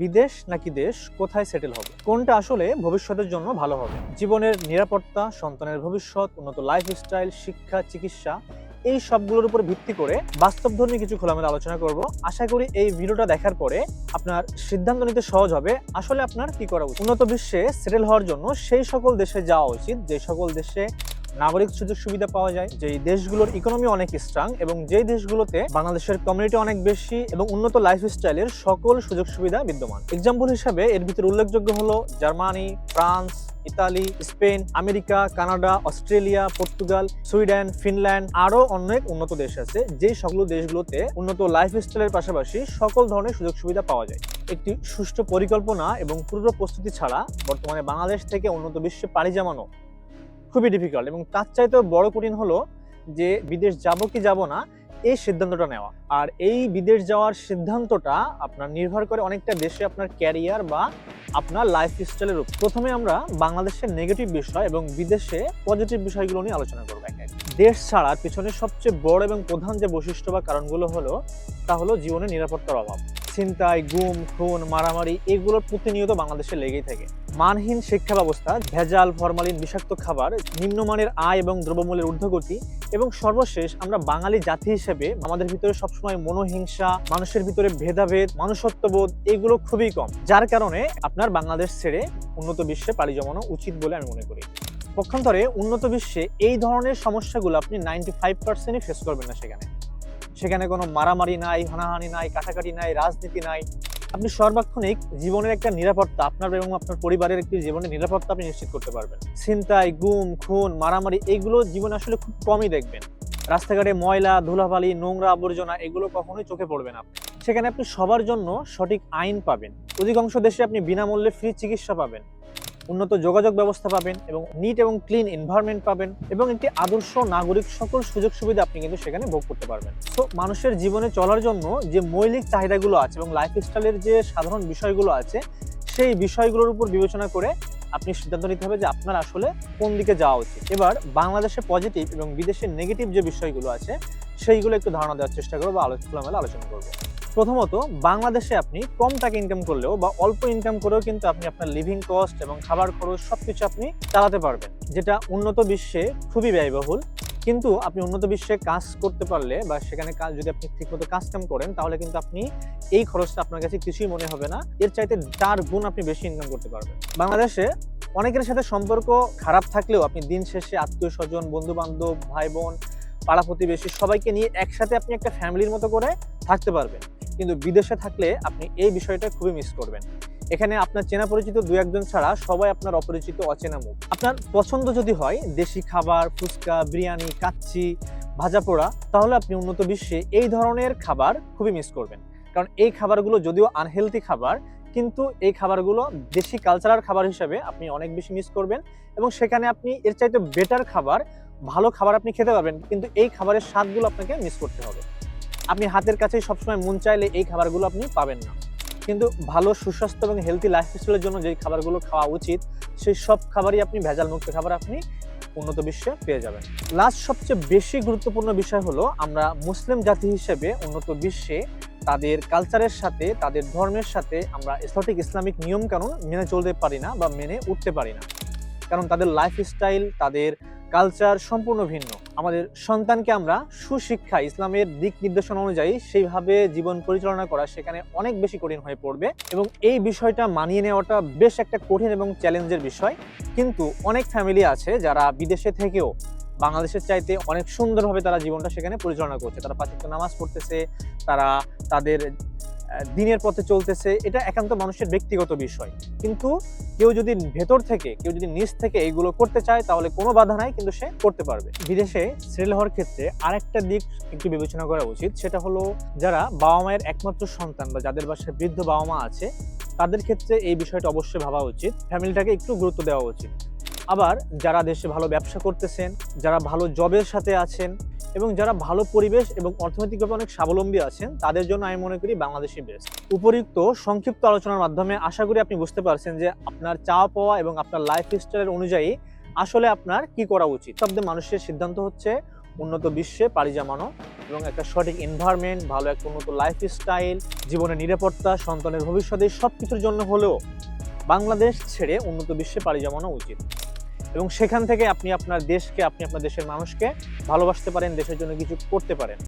বিদেশ নাকি দেশ কোথায় সেটেল হবে? কোনটা আসলে ভবিষ্যতের জন্য ভালো হবে? জীবনের নিরাপত্তা, সন্তানের ভবিষ্যৎ, উন্নত লাইফস্টাইল শিক্ষা, চিকিৎসা, এই সবগুলোর উপর ভিত্তি করে বাস্তবধর্মী কিছু খোলামেলা আলোচনা করব। আশা করি এই ভিডিওটা দেখার পরে আপনার সিদ্ধান্ত নিতে সহজ হবে। আসলে আপনার কি করা উচিত? উন্নত বিশ্বে সেটেল হওয়ার জন্য সেই সকল দেশে যাওয়া উচিত, যে সকল দেশে নাগরিক সুযোগ সুবিধা পাওয়া যায়, যেই দেশগুলোর ইকোনমি অনেক স্ট্রং এবং যেই দেশগুলোতে বাংলাদেশের কমিউনিটি অনেক বেশি এবং উন্নত লাইফস্টাইলের সকল সুযোগ সুবিধা বিদ্যমান। এক্সাম্পল হিসাবে এর ভিতরে উল্লেখযোগ্য হলো Germany, France, Italy, Spain, America, Canada, Australia, Portugal, Sweden, Finland আরও অনেক উন্নত দেশ আছে যে সকল দেশগুলোতে উন্নত লাইফস্টাইলের পাশাপাশি সকল ধরনের সুযোগ সুবিধা পাওয়া যায়। একটি সুষ্ঠু পরিকল্পনা এবং পূর্ব প্রস্তুতি ছাড়া বর্তমানে বাংলাদেশ থেকে উন্নত বিশ্বে পাড়ি জমানো খুবই ডিফিকাল্ট এবং তার চাইতেও বড় কঠিন হলো যে বিদেশ যাব কি যাব না, এই সিদ্ধান্তটা নেওয়া। আর এই বিদেশ যাওয়ার সিদ্ধান্তটা আপনার নির্ভর করে অনেকটা দেশে আপনার ক্যারিয়ার বা আপনার লাইফ স্টাইলের উপর। প্রথমে আমরা বাংলাদেশের নেগেটিভ বিষয় এবং বিদেশে পজিটিভ বিষয়গুলো নিয়ে আলোচনা করব এক। দেশ ছাড়ার পিছনে সবচেয়ে বড় এবং প্রধান যে বৈশিষ্ট্য বা কারণগুলো হলো, তা হলো জীবনে নিরাপত্তার অভাব। ছিনতাই, গুম, খুন, মারামারি এগুলোর প্রতিনিয়ত বাংলাদেশে লেগেই থাকে। মানহীন শিক্ষা ব্যবস্থা ভেজাল, ফরমালিন, বিষাক্ত খাবার, নিম্নমানের আয় এবং দ্রব্যমূল্যের ঊর্ধ্বগতি এবং সর্বশেষ আমরা বাঙালি জাতি হিসেবে আমাদের ভিতরে সবসময় মনোহিংসা, মানুষের ভিতরে ভেদাভেদ, মানুষত্ববোধ এগুলো খুবই কম। যার কারণে আপনার বাংলাদেশ ছেড়ে উন্নত বিশ্বে পাড়ি জমানো উচিত বলে আমি মনে করি। পক্ষান্তরে উন্নত বিশ্বে এই ধরনের সমস্যাগুলো আপনি নাইনটি ফাইভ পার্সেন্টই ফেস করবেন না সেখানে। সেখানে কোনো মারামারি নাই, হানাহানি নাই, কাটাকাটি নাই, রাজনীতি নাই আপনি সর্বাক্ষণিক জীবনের একটা নিরাপত্তা আপনার এবং আপনার পরিবারের একটি জীবনের নিরাপত্তা আপনি নিশ্চিত করতে পারবেন। ছিনতাই, গুম, খুন, মারামারি এগুলো জীবনে আসলে খুব কমই দেখবেন। রাস্তাঘাটে ময়লা, ধুলাবালি, নোংরা আবর্জনা এগুলো কখনোই চোখে পড়বে না। সেখানে আপনি সবার জন্য সঠিক আইন পাবেন। অধিকাংশ দেশে আপনি বিনামূল্যে ফ্রি চিকিৎসা পাবেন। উন্নত যোগাযোগ ব্যবস্থা পাবেন এবং নিট এবং ক্লিন এনভায়রনমেন্ট পাবেন এবং একটি আদর্শ নাগরিক সকল সুযোগ সুবিধা আপনি কিন্তু সেখানে ভোগ করতে পারবেন। তো মানুষের জীবনে চলার জন্য যে মৌলিক চাহিদাগুলো আছে এবং লাইফস্টাইলের যে সাধারণ বিষয়গুলো আছে, সেই বিষয়গুলোর উপর বিবেচনা করে আপনি সিদ্ধান্ত নিতে হবে যে আপনার আসলে কোন দিকে যাওয়া উচিত। এবার বাংলাদেশে পজিটিভ এবং বিদেশে নেগেটিভ যে বিষয়গুলো আছে, সেইগুলো একটু ধারণা দেওয়ার চেষ্টা করব বা আলোচনা আলোচনা করব। প্রথমত, বাংলাদেশে আপনি কম টাকা ইনকাম করলেও বা অল্প ইনকাম করেও কিন্তু আপনি আপনার লিভিং কস্ট এবং খাবার খরচ সবকিছু আপনি চালাতে পারবেন, যেটা উন্নত বিশ্বে খুবই ব্যয়বহুল। কিন্তু আপনি উন্নত বিশ্বে কাজ করতে পারলে বা সেখানে কাজ যদি আপনি ঠিকমতো কাজ কাম করেন, তাহলে কিন্তু আপনি এই খরচটা আপনার কাছে কিছুই মনে হবে না। এর চাইতে চার গুণ আপনি বেশি ইনকাম করতে পারবেন। বাংলাদেশে অনেকের সাথে সম্পর্ক খারাপ থাকলেও আপনি দিন শেষে আত্মীয় স্বজন বন্ধু বান্ধব ভাই বোন, পাড়া প্রতিবেশী সবাইকে নিয়ে একসাথে আপনি একটা ফ্যামিলির মতো করে থাকতে পারবেন। কিন্তু বিদেশে থাকলে আপনি এই বিষয়টা খুবই মিস করবেন। এখানে আপনার চেনা পরিচিত দু একজন ছাড়া সবাই আপনার অপরিচিত অচেনা মুখ। আপনার পছন্দ যদি হয়, দেশি খাবার, ফুচকা, বিরিয়ানি, কাচ্চি, ভাজা পোড়া, তাহলে আপনি উন্নত বিশ্বে এই ধরনের খাবার খুবই মিস করবেন। কারণ এই খাবারগুলো যদিও আনহেলদি খাবার, কিন্তু এই খাবারগুলো দেশি কালচারাল খাবার হিসেবে আপনি অনেক বেশি মিস করবেন এবং সেখানে আপনি এর চাইতে বেটার খাবার, ভালো খাবার আপনি খেতে পারবেন, কিন্তু এই খাবারের স্বাদগুলো আপনাকে মিস করতে হবে। আপনি হাতের কাছেই সবসময় মন চাইলে এই খাবারগুলো আপনি পাবেন না। কিন্তু ভালো, সুস্বাস্থ্য এবং হেলদি লাইফস্টাইলের জন্য যে খাবারগুলো খাওয়া উচিত, সেই সব খাবারই আপনি ভেজাল মুক্ত খাবার আপনি উন্নত বিশ্বে পেয়ে যাবেন। লাস্ট সবচেয়ে বেশি গুরুত্বপূর্ণ বিষয় হলো, আমরা মুসলিম জাতি হিসেবে উন্নত বিশ্বে তাদের কালচারের সাথে, তাদের ধর্মের সাথে আমরা সঠিক ইসলামিক নিয়ম কানুন মেনে চলতে পারি না বা মেনে উঠতে পারি না। কারণ তাদের লাইফস্টাইল তাদের কালচার সম্পূর্ণ ভিন্ন। আমাদের সন্তানকে আমরা সুশিক্ষা, ইসলামের দিক নির্দেশনা অনুযায়ী সেইভাবে জীবন পরিচালনা করা সেখানে অনেক বেশি কঠিন হয়ে পড়বে এবং এই বিষয়টা মানিয়ে নেওয়াটা বেশ একটা কঠিন এবং চ্যালেঞ্জের বিষয়। কিন্তু অনেক ফ্যামিলি আছে যারা বিদেশে থেকেও বাংলাদেশের চাইতে অনেক সুন্দরভাবে তারা জীবনটা সেখানে পরিচালনা করছে। তারা পাঁচিত্য নামাজ পড়তেছে, তারা তাদের দিনের পথে চলতেছে। এটা একান্ত মানুষের ব্যক্তিগত বিষয়। কিন্তু কেউ যদি ভেতর থেকে, কেউ যদি নিচ থেকে এইগুলো করতে চায়, তাহলে কোনো বাধা নাই, কিন্তু সে করতে পারবে। বিদেশে সেটেল হওয়ার ক্ষেত্রে আরেকটা দিক একটু বিবেচনা করা উচিত, সেটা হলো যারা বাবা মায়ের একমাত্র সন্তান বা যাদের বাসায় বৃদ্ধ বাবা মা আছে, তাদের ক্ষেত্রে এই বিষয়টা অবশ্যই ভাবা উচিত। ফ্যামিলিটাকে একটু গুরুত্ব দেওয়া উচিত। আবার যারা দেশে ভালো ব্যবসা করতেছেন, যারা ভালো জবের সাথে আছেন এবং যারা ভালো পরিবেশ এবং অর্থনৈতিকভাবে অনেক স্বাবলম্বী আছেন, তাদের জন্য আমি মনে করি বাংলাদেশই বেস্ট উপরিউক্ত সংক্ষিপ্ত আলোচনার মাধ্যমে আশা করি আপনি বুঝতে পারছেন যে আপনার চাওয়া পাওয়া এবং আপনার লাইফ স্টাইলের অনুযায়ী আসলে আপনার কি করা উচিত। শব্দে মানুষের সিদ্ধান্ত হচ্ছে উন্নত বিশ্বে পাড়ি জমানো এবং একটা সঠিক এনভায়রনমেন্ট ভালো একটা উন্নত লাইফ স্টাইল জীবনের নিরাপত্তা, সন্তানের ভবিষ্যতে সব কিছুর জন্য হলেও বাংলাদেশ ছেড়ে উন্নত বিশ্বে পাড়ি জমানো উচিত। এবং সেখান থেকে আপনি আপনার দেশকে, আপনি আপনার দেশের মানুষকে ভালোবাসতে পারেন, দেশের জন্য কিছু করতে পারেন।